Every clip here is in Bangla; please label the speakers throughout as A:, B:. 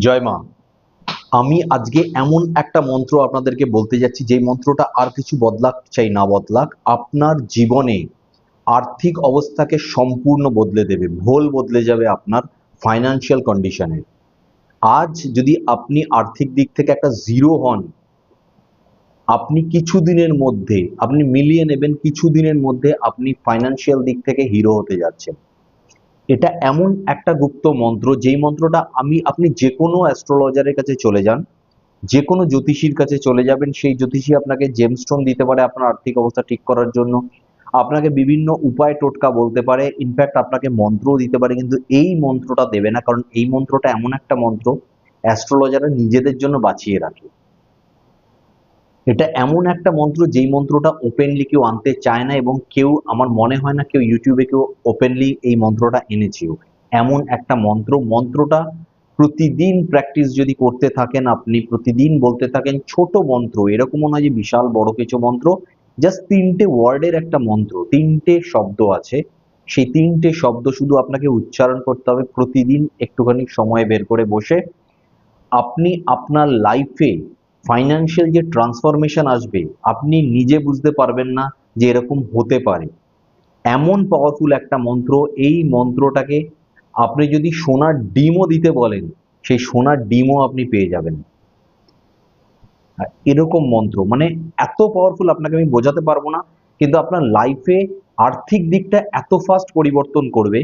A: জয় মা, আমি আজকে এমন একটা মন্ত্র আপনাদেরকে বলতে যাচ্ছি যে মন্ত্রটা আর কিছু বদলাক চাই না বদলাক, আপনার জীবনে আর্থিক অবস্থাকে সম্পূর্ণ বদলে দেবে, ভোল বদলে যাবে আপনার ফাইনান্সিয়াল কন্ডিশনে আজ যদি আপনি আর্থিক দিক থেকে একটা জিরো হন, আপনি কিছু দিনের মধ্যে, আপনি মিলিয়ে নেবেন কিছু দিনের মধ্যে আপনি ফাইনান্সিয়াল দিক থেকে হিরো হতে যাচ্ছেন। এটা এমন একটা গুপ্ত মন্ত্র, যেই মন্ত্রটা আমি, আপনি যে কোনো অ্যাস্ট্রোলজারের কাছে চলে যান যে কোনো জ্যোতিষীর কাছে চলে যাবেন, সেই জ্যোতিষী আপনাকে জেমস্টোন দিতে পারে আপনার আর্থিক অবস্থা ঠিক করার জন্য। আপনাকে বিভিন্ন উপায় টোটকা বলতে পারে ইনফ্যাক্ট আপনাকে মন্ত্রও দিতে পারে, কিন্তু এই মন্ত্রটা দেবে না, কারণ এই মন্ত্রটা এমন একটা মন্ত্র অ্যাস্ট্রোলজাররা নিজেদের জন্য বাঁচিয়ে রাখে। এটা এমন একটা মন্ত্র, যেই মন্ত্রটা ওপেনলি কেউ আনতে চায় না এবং কেউ, আমার মনে হয় না কেউ ইউটিউবে কেউ ওপেনলি এই মন্ত্রটা এনেছেও। এমন একটা মন্ত্র, মন্ত্রটা প্রতিদিন প্র্যাকটিস যদি করতে থাকেন আপনি, প্রতিদিন বলতে থাকেন ছোট মন্ত্র, এরকমও নয় যে বিশাল বড় কিছু মন্ত্র জাস্ট তিনটে ওয়ার্ডের একটা মন্ত্র, তিনটে শব্দ আছে, সেই তিনটে শব্দ শুধু আপনাকে উচ্চারণ করতে হবে, প্রতিদিন একটুখানি সময় বের করে বসে। আপনি আপনার লাইফে ফাইন্যান্সিয়াল যে ট্রান্সফরমেশন আসবে, আপনি নিজে বুঝতে পারবেন না যে এরকম হতে পারে। এমন পাওয়ারফুল একটা মন্ত্র, এই মন্ত্রটাকে আপনি যদি সোনার ডিমও দিতে বলেন, সেই সোনার ডিমও আপনি পেয়ে যাবেন। এরকম মন্ত্র মানে এত পাওয়ারফুল আপনাকে আমি বোঝাতে পারব না, কিন্তু আপনার লাইফে আর্থিক দিকটা এত ফাস্ট পরিবর্তন করবে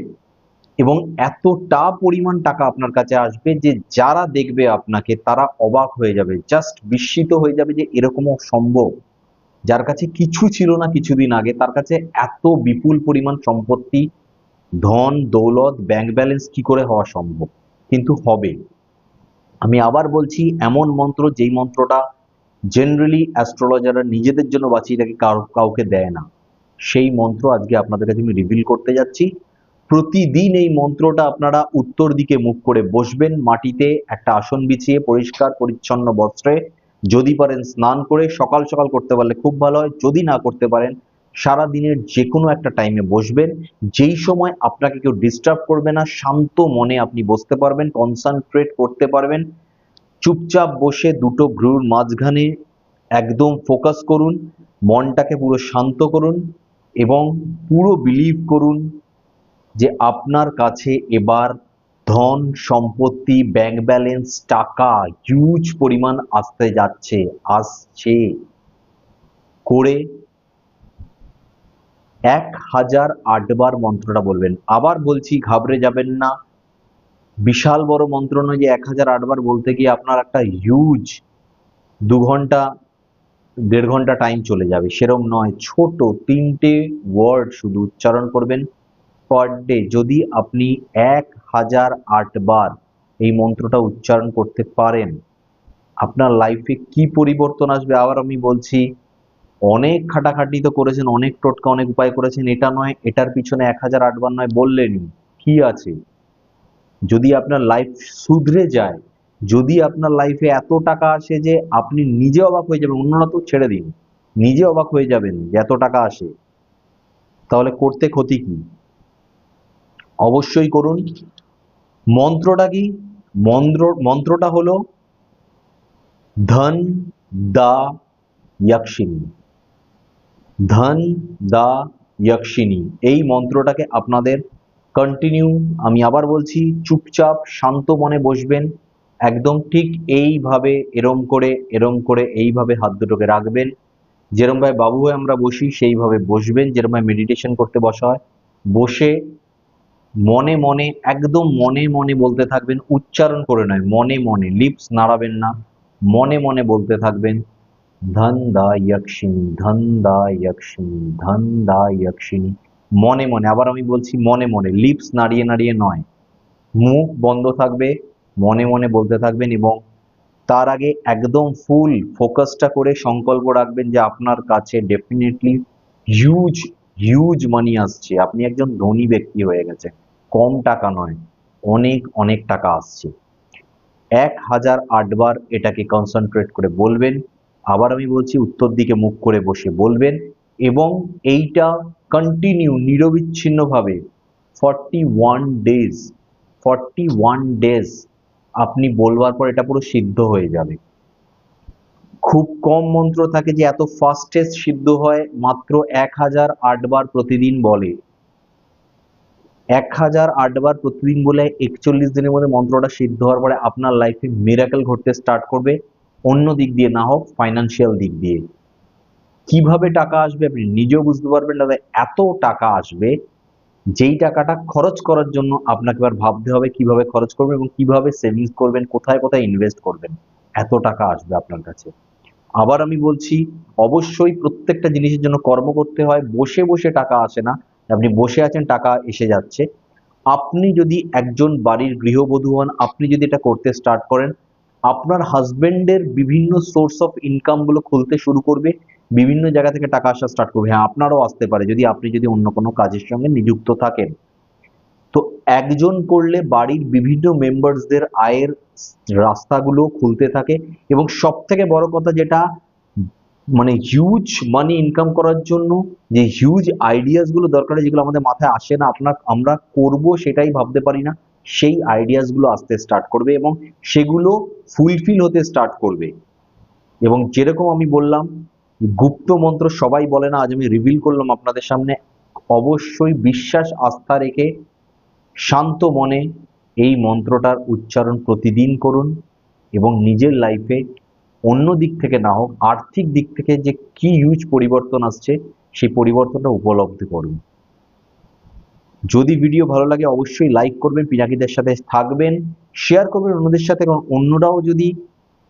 A: এবং এতটা পরিমাণ টাকা আপনার কাছে আসবে যে যারা দেখবে আপনাকে তারা অবাক হয়ে যাবে জাস্ট বিস্মিত হয়ে যাবে যে এরকমও সম্ভব। যার কাছে কিছু ছিল না কিছুদিন আগে, তার কাছে এত বিপুল পরিমাণ সম্পত্তি, ধন, দৌলত ব্যাংক ব্যালেন্স কি করে হওয়া সম্ভব? কিন্তু হবে। আমি আবার বলছি, এমন মন্ত্র, যেই মন্ত্রটা জেনারেলি অ্যাস্ট্রোলজাররা নিজেদের জন্য বাঁচিয়ে রাখে কাউ- কাউকে দেয় না, সেই মন্ত্র আজকে আপনাদের কাছে আমি রিভিল করতে যাচ্ছি। প্রতিদিন এই মন্ত্রটা আপনারা উত্তর দিকে মুখ করে বসবেন, মাটিতে একটা আসন বিছিয়ে পরিষ্কার, পরিচ্ছন্ন বস্ত্রে। যদি পারেন স্নান করে, সকাল সকাল করতে পারলে খুব ভালো হয়। যদি না করতে পারেন সারা দিনের যে কোনো একটা টাইমে বসবেন। যেই সময় আপনাকে কেউ ডিস্টার্ব করবে না, শান্ত মনে আপনি বসতে পারবেন কনসেন্ট্রেট করতে পারবেন। চুপচাপ বসে দুটো ভ্রুর মাঝখানে একদম ফোকাস করুন, মনটাকে পুরো শান্ত করুন এবং পুরো বিলিভ করুন যে আপনার কাছে এবার ধন, সম্পত্তি ব্যাংক ব্যালেন্স টাকা হিউজ পরিমাণ আসতে যাচ্ছে, আসছে। করে এক হাজার আটবার মন্ত্রটা বলবেন। আবার বলছি, ঘাবড়ে যাবেন না। বিশাল বড় মন্ত্র নয় যে এক হাজার আটবার বলতে গিয়ে আপনার একটা হিউজ দু ঘণ্টা, দেড় ঘণ্টা টাইম চলে যাবে। সেরম নয়। ছোট তিনটে ওয়ার্ড শুধু উচ্চারণ করবেন। পার ডে যদি আপনি এক হাজার আটবার এই মন্ত্রটা উচ্চারণ করতে পারেন, আপনার লাইফে কি পরিবর্তন আসবে? আবার আমি বলছি, অনেক খাটাখাটি তো করেছেন, অনেক টোটকা, অনেক উপায় করেছেন, এটা নয়, এটার পিছনে এক হাজার আটবার নয় বললেনই কি আছে? যদি আপনার লাইফ শুধরে যায়, যদি আপনার লাইফে এত টাকা আসে যে আপনি নিজে অবাক হয়ে যাবেন, অন্যরা তো ছেড়ে দিন, নিজে অবাক হয়ে যাবেন যে এত টাকা আসে। তাহলে করতে ক্ষতি কি? অবশ্যই করুন। মন্ত্রটা কি? মন্ত্র, মন্ত্রটা হলো ধন, দা যক্ষিণী ধন, দা যক্ষিণী এই মন্ত্রটাকে আপনাদের কন্টিনিউ আমি আবার বলছি, চুপচাপ, শান্ত মনে বসবেন। একদম ঠিক এইভাবে, এরম করে এরম করে, এইভাবে হাত দুটোকে রাখবেন। যেরম ভাবে বাবু হয়ে আমরা বসি, সেইভাবে বসবেন। যেরম ভাবে মেডিটেশন করতে বসা হয়। বসে মনে মনে, একদম মনে মনে বলতে থাকবেন, উচ্চারণ করে নয়, মনে মনে, লিপস নাড়াবেন না, মনে মনে বলতে থাকবেন ধন দা যক্ষিণী ধন দা যক্ষিণী ধন দা যক্ষিণী মনে মনে, আবার আমি বলছি মনে মনে, লিপস নাড়িয়ে নাড়িয়ে নয়। মুখ বন্ধ থাকবে, মনে মনে বলতে থাকবেন এবং তার আগে একদম ফুল ফোকাসটা করে সংকল্প রাখবেন যে আপনার কাছে ডেফিনেটলি হিউজ হিউজ মানি আসছে। আপনি একজন ধনী ব্যক্তি হয়ে গেছে কম টাকা নয়, অনেক অনেক টাকা আসছে। এক হাজার আটবার এটাকে কনসেন্ট্রেট করে বলবেন, আবার আমি বলছি উত্তর দিকে মুখ করে বসে বলবেন এবং এইটা continue নিরবিচ্ছিন্নভাবে forty one days forty one days আপনি বলবার পর এটা পুরো সিদ্ধ হয়ে যাবে। খুব কম মন্ত্র থাকে যে এত ফাস্টেস্ট সিদ্ধ হয়, মাত্র এক হাজার আটবার প্রতিদিন বলে। এক হাজার আটবার প্রতিদিন বলে একচল্লিশ দিনের মধ্যে মন্ত্রটা সিদ্ধ হওয়ার পরে আপনার লাইফে মিরাকেল ঘটতে স্টার্ট করবে, অন্য দিক দিয়ে না হোক ফাইনান্সিয়াল দিক দিয়ে। কীভাবে টাকা আসবে আপনি নিজেও বুঝতে পারবেন দাদা এত টাকা আসবে, যেই টাকাটা খরচ করার জন্য আপনাকে এবার ভাবতে হবে কীভাবে খরচ করবেন এবং কীভাবে সেভিংস করবেন, কোথায় কোথায় ইনভেস্ট করবেন, এত টাকা আসবে আপনার কাছে। আবার আমি বলছি, অবশ্যই প্রত্যেকটা জিনিসের জন্য কর্ম করতে হয়, বসে বসে টাকা আসে না, আপনি বসে আছেন, টাকা এসে যাচ্ছে। আপনি যদি একজন বাড়ির গৃহবধূ হন, আপনি যদি এটা করতে স্টার্ট করেন, আপনার হাজবেন্ডের বিভিন্ন সোর্স অফ ইনকামগুলো খুলতে শুরু করবে, বিভিন্ন জায়গা থেকে টাকা আসা স্টার্ট করবে। হ্যাঁ আপনারও আসতে পারে, যদি আপনি যদি অন্য কোনো কাজের সঙ্গে নিযুক্ত থাকেন। তো একজন করলে বাড়ির বিভিন্ন মেম্বার্সদের আয়ের রাস্তাগুলো খুলতে থাকে এবং সব থেকে বড় কথা যেটা মানে হিউজ মানি ইনকাম করার জন্য যে হিউজ আইডিয়াসগুলো দরকার যেগুলো আমাদের মাথায় আসে না, আপনার, আমরা করব সেটাই ভাবতে পারি না, সেই আইডিয়াসগুলো আসতে স্টার্ট করবে এবং সেগুলো ফুলফিল হতে স্টার্ট করবে। এবং যেরকম আমি বললাম, গুপ্ত মন্ত্র সবাই বলে না, আজ আমি রিভিল করলাম আপনাদের সামনে, অবশ্যই বিশ্বাস, আস্থা রেখে শান্ত মনে এই মন্ত্রটার উচ্চারণ প্রতিদিন করুন এবং নিজের লাইফে অন্য দিক থেকে না হোক, আর্থিক দিক থেকে যে কি হিউজ পরিবর্তন আসছে, সেই পরিবর্তনটা উপলব্ধি করুন। যদি ভিডিও ভালো লাগে, অবশ্যই লাইক করবেন, পিনাকিদের সাথে থাকবেন শেয়ার করবেন অন্যদের সাথে কারণ অন্যরাও যদি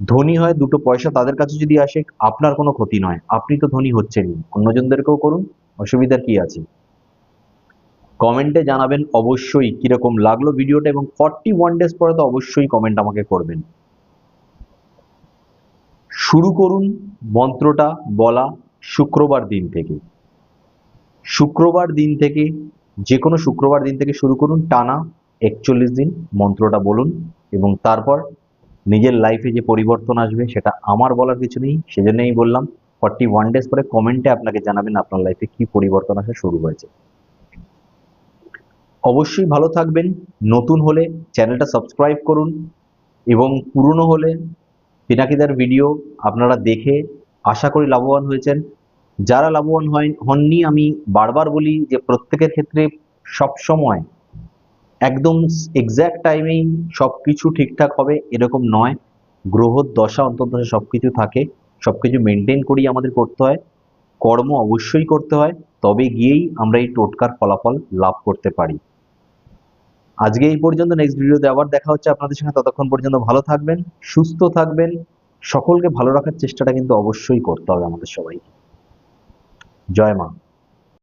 A: ধনী হয়, দুটো পয়সা তাদের কাছে যদি আসে, আপনার কোনো ক্ষতি নয়। আপনি তো ধনী হচ্ছেনই। অন্যজনদেরকেও করুন, অসুবিধার কি আছে? কমেন্টে জানাবেন অবশ্যই কীরকম লাগল ভিডিওটা এবং ফর্টি ওয়ান ডেজ পরে তো অবশ্যই কমেন্ট আমাকে করবেন। শুরু করুন মন্ত্রটা বলা শুক্রবার দিন থেকে। শুক্রবার দিন থেকে, যে কোনো শুক্রবার দিন থেকে শুরু করুন, টানা একচল্লিশ দিন মন্ত্রটা বলুন এবং তারপর নিজের লাইফে যে পরিবর্তন আসবে সেটা আমার বলার কিছু নেই, সেজন্যই বললাম, ফর্টি ওয়ান ডেজ পরে কমেন্টে আপনাকে জানাবেন আপনার লাইফে কি পরিবর্তন আসা শুরু হয়েছে। অবশ্যই ভালো থাকবেন, নতুন হলে চ্যানেলটা সাবস্ক্রাইব করুন এবং পুরনো হলে পিনাকিদার ভিডিও আপনারা দেখে আশা করি লাভবান হয়েছেন। যারা লাভবান হয় হননি, আমি বারবার বলি যে প্রত্যেকের ক্ষেত্রে সব সময় একদম এক্স্যাক্ট টাইমেই সব কিছু ঠিকঠাক হবে এরকম নয়। গ্রহ দশা অন্তর্দশা সব কিছু থাকে সব কিছু মেনটেন করেই আমাদের করতে হয়। কর্ম অবশ্যই করতে হয়, তবে গিয়েই আমরা এই টোটকার ফলাফল লাভ করতে পারি। আজকে এই পর্যন্ত নেক্সট ভিডিওতে আবার দেখা হচ্ছে আপনাদের সঙ্গে। ততক্ষণ পর্যন্ত ভালো থাকবেন, সুস্থ থাকবেন। সকলকে ভালো রাখার চেষ্টাটা কিন্তু অবশ্যই করতে হবে আমাদের সবাইকে। জয় মা।